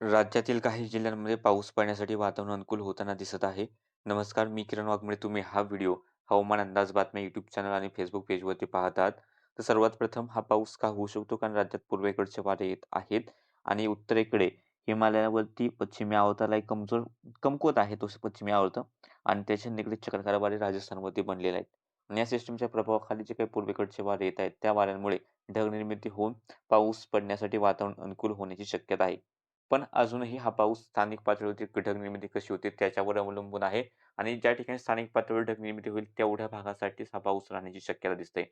राज्यातील काही जिल्ह्यांमध्ये पाऊस पडण्यासाठी वातावरण अनुकूल होताना दिसत आहे. नमस्कार, मी किरण वाघमोडे. तुम्ही हा व्हिडिओ हवामान अंदाज बातम्या यूट्यूब चॅनल आणि फेसबुक पेजवरती पाहत आहात. तर सर्वात प्रथम हा पाऊस का होऊ शकतो? कारण राज्यात पूर्वेकडचे वारे येत आहेत आणि उत्तरेकडे हिमालयावरती पश्चिमी आवर्ताला एक कमजोर कमकुवत आहे तो पश्चिमी आवर्त आणि त्याच्या निगडीत चक्रकार वारे राजस्थानवरती बनलेले आहेत. आणि या सिस्टमच्या प्रभावाखाली जे काही पूर्वेकडचे वारे येत आहेत, त्या वाऱ्यांमुळे ढग निर्मिती होऊन पाऊस पडण्यासाठी वातावरण अनुकूल होण्याची शक्यता आहे. पण अजूनही हा पाऊस स्थानिक पातळीवरती ढग निर्मिती कशी होते त्याच्यावर अवलंबून आहे आणि ज्या ठिकाणी स्थानिक पातळीवर ढग निर्मिती होईल तेवढ्या भागासाठीच हा पाऊस राहण्याची शक्यता दिसते.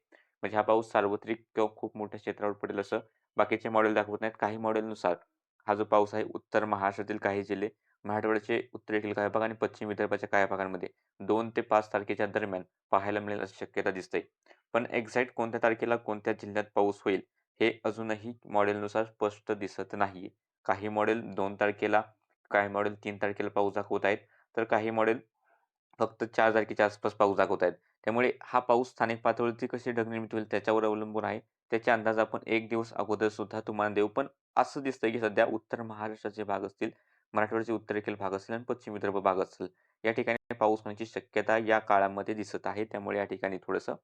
म्हणजे हा पाऊस सार्वत्रिक किंवा खूप मोठ्या क्षेत्रावर पडेल असं बाकीचे मॉडेल दाखवत नाहीत. काही मॉडेलनुसार हा जो पाऊस आहे उत्तर महाराष्ट्रातील काही जिल्हे, मराठवाड्याचे उत्तरेतील काही भाग आणि पश्चिम विदर्भाच्या काही भागांमध्ये दोन ते पाच तारखेच्या दरम्यान पाहायला मिळेल अशी शक्यता दिसते. पण एक्झॅक्ट कोणत्या तारखेला कोणत्या जिल्ह्यात पाऊस होईल हे अजूनही मॉडेलनुसार स्पष्ट दिसत नाही काही मॉडेल दोन तारखेला, काही मॉडेल तीन तारखेला पाऊस दाखवत आहेत, तर काही मॉडेल फक्त चार तारखेच्या आसपास पाऊस दाखवत आहेत. त्यामुळे हा पाऊस स्थानिक पातळीवरती कशी ढग निर्मिती होईल त्याच्यावर अवलंबून आहे. त्याचे अंदाज आपण एक दिवस अगोदर सुद्धा तुम्हाला देऊ. पण असं दिसतंय की सध्या उत्तर महाराष्ट्राचे भाग असतील, मराठवाड्याचे उत्तरेकडील भाग असेल आणि पश्चिम विदर्भ भाग असेल, या ठिकाणी पाऊस होण्याची शक्यता या काळामध्ये दिसत आहे. त्यामुळे या ठिकाणी थोडंसं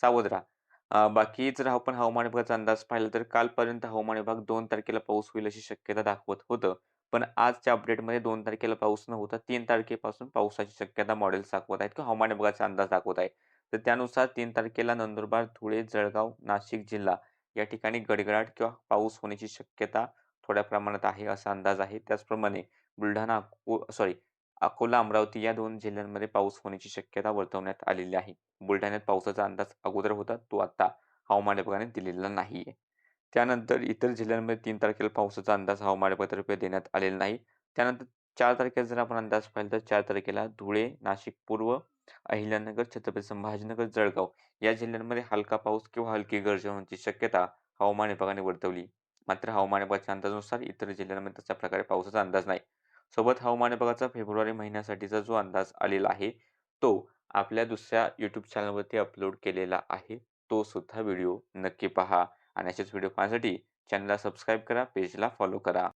सावध राहा. अ, बाकी जर आपण हवामान विभागाचा अंदाज पाहिला तर कालपर्यंत हवामान विभाग 2 तारखेला पाऊस होईल अशी शक्यता दाखवत होतं. पण आजच्या अपडेटमध्ये 2 तारखेला पाऊस न होता 3 तारखेपासून पावसाची शक्यता मॉडेल्स दाखवत आहेत किंवा हवामान विभागाचा अंदाज दाखवत आहे. तर त्यानुसार 3 तारखेला नंदुरबार, धुळे, जळगाव, नाशिक जिल्हा या ठिकाणी गडगडाट किंवा पाऊस होण्याची शक्यता थोड्या प्रमाणात आहे असा अंदाज आहे. त्याचप्रमाणे बुलढाणा सॉरी अकोला, अमरावती या दोन जिल्ह्यांमध्ये पाऊस होण्याची शक्यता वर्तवण्यात आलेली आहे. बुलढाण्यात पावसाचा अंदाज अगोदर होता, तो आता हवामान विभागाने दिलेला नाहीये. त्यानंतर इतर जिल्ह्यांमध्ये तीन तारखेला पावसाचा अंदाज हवामान विभागातर्फे देण्यात आलेला नाही. त्यानंतर चार तारखेला जर आपण अंदाज पाहिला तर चार तारखेला धुळे, नाशिक पूर्व, अहिल्यानगर, छत्रपती संभाजीनगर, जळगाव या जिल्ह्यांमध्ये हलका पाऊस किंवा हलकी गर्जन होण्याची शक्यता हवामान विभागाने वर्तवली. मात्र हवामान विभागाच्या अंदाजानुसार इतर जिल्ह्यांमध्ये तशा प्रकारे पावसाचा अंदाज नाही. सोबत हवामान विभागाचा फेब्रुवारी महिन्यासाठीचा जो अंदाज आलेला आहे, तो आपल्या दुसऱ्या यूट्यूब चॅनलवरती अपलोड केलेला आहे. तो सुद्धा व्हिडिओ नक्की पहा आणि असेच व्हिडिओ पाहण्यासाठी चॅनलला सबस्क्राईब करा, पेजला फॉलो करा.